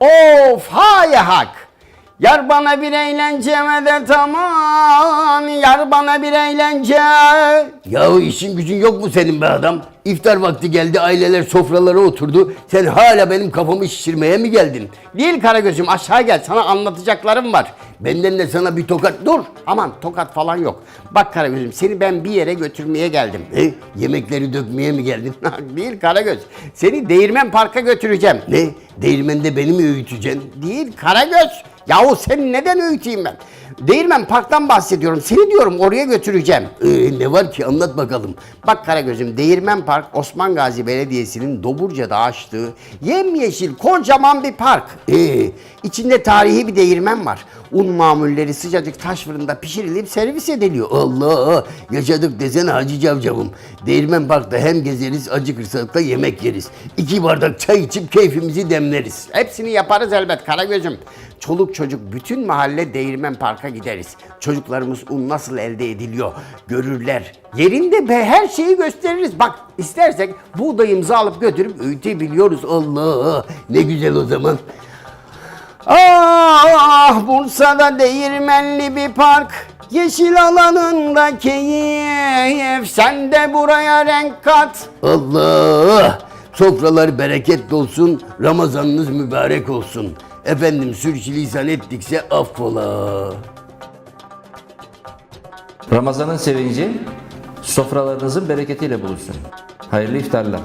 Of hay hak. Yar bana bir eğlence de tamam. Yar bana bir eğlence. Yahu işin gücün yok mu senin be adam? İftar vakti geldi aileler sofralara oturdu. Sen hala benim kafamı şişirmeye mi geldin? Değil Karagöz'üm aşağı gel sana anlatacaklarım var. Benden de sana bir tokat... Dur aman tokat falan yok. Bak Karagöz'üm seni ben bir yere götürmeye geldim. Ne? Yemekleri dökmeye mi geldin? Değil Karagöz. Seni Değirmen Park'a götüreceğim. ne? Değirmende beni mi öğüteceksin? Değil Karagöz. Yahu seni neden öğüteyim ben? Değirmen Park'tan bahsediyorum. Seni diyorum oraya götüreceğim. Ee, ne var ki anlat bakalım. Bak Karagöz'üm Değirmen Park Osman Gazi Belediyesi'nin Doburca'da açtığı yemyeşil kocaman bir park. Ee, İçinde tarihi bir değirmen var. Un mamulleri sıcacık taş fırında pişirilip servis ediliyor. Allah yaşadık desene Hacı Cavcav'ım. Değirmen Park'ta hem gezeriz acıkırsak da yemek yeriz. İki bardak çay içip keyfimizi demleriz. Hepsini yaparız elbet Karagöz'üm. Çoluk çocuk bütün mahalle Değirmen Park'a gideriz. Çocuklarımız un nasıl elde ediliyor görürler. Yerinde be her şeyi gösteririz. Bak istersek buğdayımızı alıp götürüp öğütebiliyoruz. Allah ne güzel o zaman. Ah Bursa'da değirmenli bir park Yeşil alanında keyif Sen de buraya renk kat Allah! Sofralar bereket olsun, Ramazanınız mübarek olsun. Efendim sürçülisan ettikse affola. Ramazanın sevinci sofralarınızın bereketiyle buluşsun. Hayırlı iftarlar.